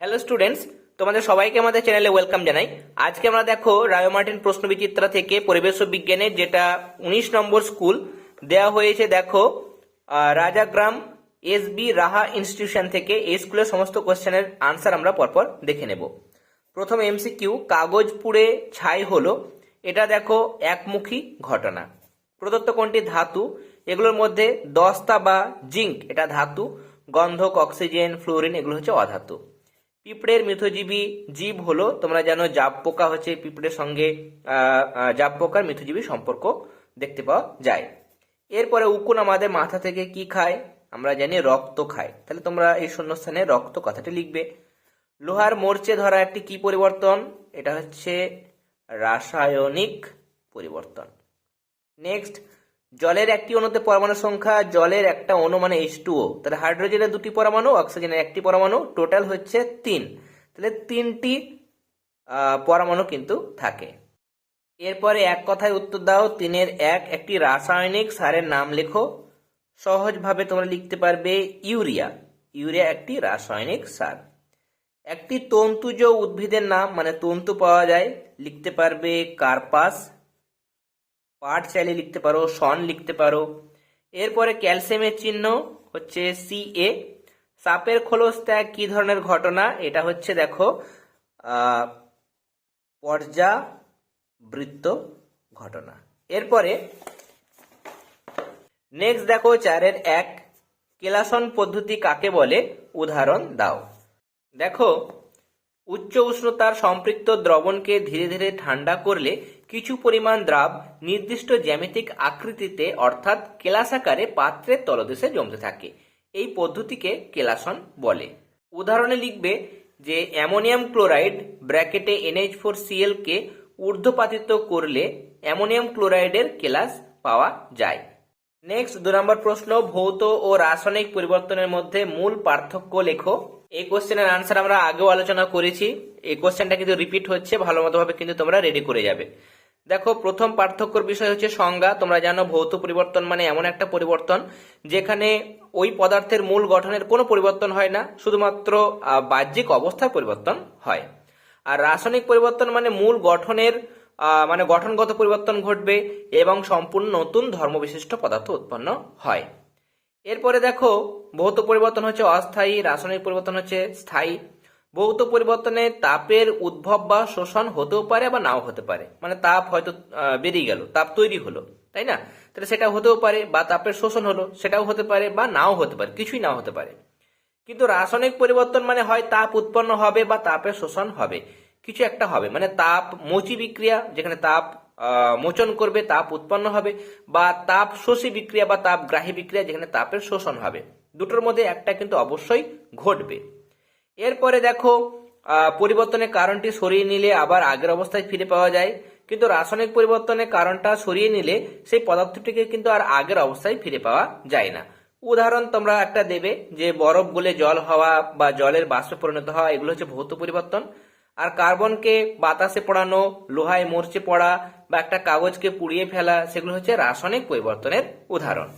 Hello students তোমাদের সবাইকে আমাদের চ্যানেলে ওয়েলকাম জানাই। আজকে আমরা দেখো রায় মার্টিন প্রশ্ন বিচিত্রা থেকে পরিবেশ ও বিজ্ঞানের যেটা উনিশ নম্বর স্কুল দেওয়া হয়েছে দেখো Rajagram S B Raha institution থেকে এই স্কুলের সমস্ত কোশ্চেনের আনসার আমরা পরপর দেখে নেব। প্রথম এমসিকিউ কাগজ পুড়ে ছাই হলো। এটা দেখো একমুখী ঘটনা। প্রদত্ত কোনটি? ধাতু। এগুলোর মধ্যে দস্তা বা জিঙ্ক, এটা ধাতু। গন্ধক, অক্সিজেন, ফ্লোরিন, এগুলো হচ্ছে অধাতু। পিঁপড়ের মিথজীবী জীব হলো, তোমরা জানো জাপ পোকা হচ্ছে পিঁপড়ের সঙ্গে জাপ পোকার মিথজীবী সম্পর্ক দেখতে পাওয়া যায়। এরপরে উকুন আমাদের মাথা থেকে কি খায়? আমরা জানি রক্ত খায়। তাহলে তোমরা এই শূন্যস্থানে রক্ত কথাটি লিখবে। লোহার মোর্চে ধরা একটি কি পরিবর্তন? এটা হচ্ছে রাসায়নিক পরিবর্তন। নেক্সট জলের একটি অণুতে পরমাণু সংখ্যা, জলের একটা অণু মানে এইচ টুও তাহলে হাইড্রোজেনের দুটি পরমাণু, অক্সিজেনের একটি পরমাণু, টোটাল হচ্ছে তিন। তাহলে তিনটি পরমাণু কিন্তু থাকে। এরপরে এক কথায় উত্তর দাও, তিনের এক একটি রাসায়নিক সারের নাম লেখো। সহজভাবে তোমরা লিখতে পারবে ইউরিয়া। ইউরিয়া একটি রাসায়নিক সার। একটি তন্তুজ উদ্ভিদের নাম মানে তন্তু পাওয়া যায়। লিখতে পারবে কার্পাস। পাট চাইলে লিখতে পারো সন লিখতে পারো। এরপরে ক্যালসিয়ামের চিহ্ন হচ্ছে সি এ সাপের খোলস ত্যাগ কি ধরনের ঘটনা? এটা হচ্ছে দেখো আহ, পর্যাবৃত্ত ঘটনা। এরপরে নেক্সট দেখো চারের এক কেলাসন পদ্ধতি কাকে বলে? উদাহরণ দাও। দেখো উচ্চ উষ্ণতার সম্পৃক্ত দ্রবণকে ধীরে ধীরে ঠান্ডা করলে কিছু পরিমাণ দ্রাব নির্দিষ্ট জ্যামিতিক আকৃতিতে, অর্থাৎ কেলাসাকারে পাত্রের তলদেশে জমতে থাকে। এই পদ্ধতিকে কেলাসন বলে। উদাহরণে লিখবে যে, অ্যামোনিয়াম ক্লোরাইড ব্র্যাকেটে এনএইচ ফোর সিএলকে ঊর্ধ্বপাতিত করলে অ্যামোনিয়াম ক্লোরাইডের কেলাস পাওয়া যায়। নেক্সট, দু নম্বর প্রশ্ন, ভৌত ও রাসায়নিক পরিবর্তনের মধ্যে মূল পার্থক্য লেখো। এই কোশ্চেনের আনসার আমরা আগেও আলোচনা করেছি। এই কোশ্চেনটা কিন্তু রিপিট হচ্ছে ভালো মতো ভাবে কিন্তু তোমরা রেডি করে যাবে। দেখো, প্রথম পার্থক্যর বিষয় হচ্ছে সংজ্ঞা। তোমরা জানো ভৌত পরিবর্তন মানে এমন একটা পরিবর্তন যেখানে ওই পদার্থের মূল গঠনের কোনো পরিবর্তন হয় না, শুধুমাত্র বাহ্যিক অবস্থার পরিবর্তন হয়। আর রাসায়নিক পরিবর্তন মানে মূল গঠনের মানে গঠনগত পরিবর্তন ঘটবে এবং সম্পূর্ণ নতুন ধর্মবিশিষ্ট পদার্থ উৎপন্ন হয়। এরপরে দেখো, ভৌত পরিবর্তন হচ্ছে অস্থায়ী, রাসায়নিক পরিবর্তন হচ্ছে স্থায়ী। ভৌত পরিবর্তনে তাপের উদ্ভব বা শোষণ হতেও পারে বা নাও হতে পারে। মানে তাপ হয়তো বেরিয়ে গেল, তাপ তৈরি হলো, তাই না? তাহলে সেটা হতেও পারে বা তাপের শোষণ হলো, সেটাও হতে পারে বা নাও হতে পারে, কিছুই নাও হতে পারে। কিন্তু রাসায়নিক পরিবর্তন মানে হয় তাপ উৎপন্ন হবে বা তাপের শোষণ হবে, কিছু একটা হবে। মানে তাপ মোচি বিক্রিয়া, যেখানে তাপ মোচন করবে, তাপ উৎপন্ন হবে, বা তাপ শোষী বিক্রিয়া বা তাপ গ্রাহী বিক্রিয়া, যেখানে তাপের শোষণ হবে। দুটোর মধ্যে একটা কিন্তু অবশ্যই ঘটবে। এরপরে দেখো পরিবর্তনের কারণটি সরিয়ে নিলে আবার আগের অবস্থায় ফিরে পাওয়া যায়। কিন্তু রাসায়নিক পরিবর্তনের কারণটা সরিয়ে নিলে সেই পদার্থটিকে কিন্তু আর আগের অবস্থায় ফিরে পাওয়া যায় না। উদাহরণ তোমরা একটা দেবে যে বরফ গলে জল হওয়া বা জলের বাষ্পে পরিণত হওয়া, এগুলো হচ্ছে ভৌত পরিবর্তন। আর কার্বনকে বাতাসে পড়ানো, লোহায় মরচে পড়া বা একটা কাগজকে পুড়িয়ে ফেলা, সেগুলো হচ্ছে রাসায়নিক পরিবর্তনের উদাহরণ।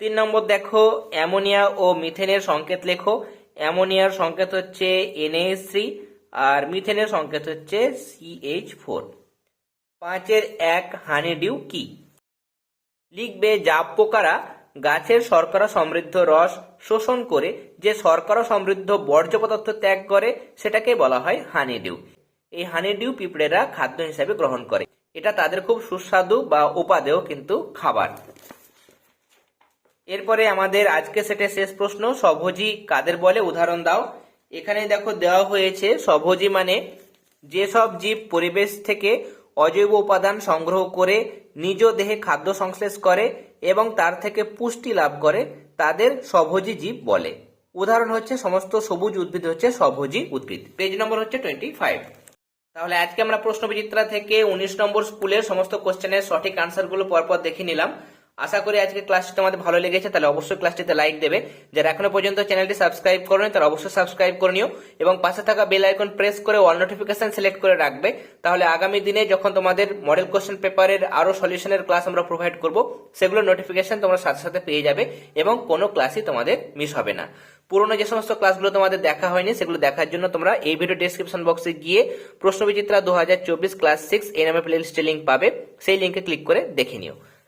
তিন নম্বর দেখো, অ্যামোনিয়া ও মিথেনের সংকেত লেখো। অ্যামোনিয়ার সংকেত হচ্ছে থ্রি আর মিথেনের সংকেত হচ্ছে সিএইচ ফোর। পাঁচের এক হানিডিউ কি? লিখবে জাব পোকারা গাছের শর্করা সমৃদ্ধ রস শোষণ করে, যে শর্করা সমৃদ্ধ বর্জ্য পদার্থ ত্যাগ করে, সেটাকে বলা হয় হানিডিউ। এই হানিডিউ পিঁপড়েরা খাদ্য হিসাবে গ্রহণ করে। এটা তাদের খুব সুস্বাদু বা উপাদেয় কিন্তু খাবার। এরপরে আমাদের আজকে সেটে শেষ প্রশ্ন স্বভোজী কাদের বলে? উদাহরণ দাও। এখানে দেখো দেওয়া হয়েছে স্বভোজী মানে যেসব জীব পরিবেশ থেকে অজৈব উপাদান সংগ্রহ করে নিজ দেহে খাদ্য সংশ্লেষ করে এবং তার থেকে পুষ্টি লাভ করে, তাদের স্বভোজী জীব বলে। উদাহরণ হচ্ছে সমস্ত সবুজ উদ্ভিদ হচ্ছে স্বভোজী উদ্ভিদ। পেজ নম্বর হচ্ছে টোয়েন্টি ফাইভ তাহলে আজকে আমরা প্রশ্ন বিচিত্রা থেকে উনিশ নম্বর স্কুলের সমস্ত কোশ্চেনের সঠিক আনসারগুলো পরপর দেখে নিলাম। আশা করি আজকে ক্লাসটি তোমাদের ভালো লেগেছে, তাহলে অবশ্যই ক্লাসটিতে লাইক দেবে। যারা এখনও পর্যন্ত চ্যানেলটি সাবস্ক্রাইব করেনি, তারা অবশ্যই সাবস্ক্রাইব করে নিও। এবং পাশে থাকা বেল আইকন প্রেস করে অল নোটিফিকেশন সিলেক্ট করে রাখবে। তাহলে আগামী দিনে যখন তোমাদের মডেল কোশ্চেন পেপারের আরও সলিউশনের ক্লাস আমরা প্রোভাইড করব, সেগুলো নোটিফিকেশন তোমরা সাথে সাথে পেয়ে যাবে এবং কোনো ক্লাসই তোমাদের মিস হবে না। পুরোনো যে সমস্ত ক্লাসগুলো তোমাদের দেখা হয়নি, সেগুলো দেখার জন্য তোমরা এই ভিডিও ডেসক্রিপশন বক্সে গিয়ে প্রশ্ন বিচিত্রা দু ক্লাস সিক্স এই নামে প্লে লিস্টে লিঙ্ক পাবে। সেই লিঙ্কে ক্লিক করে দেখে নিও।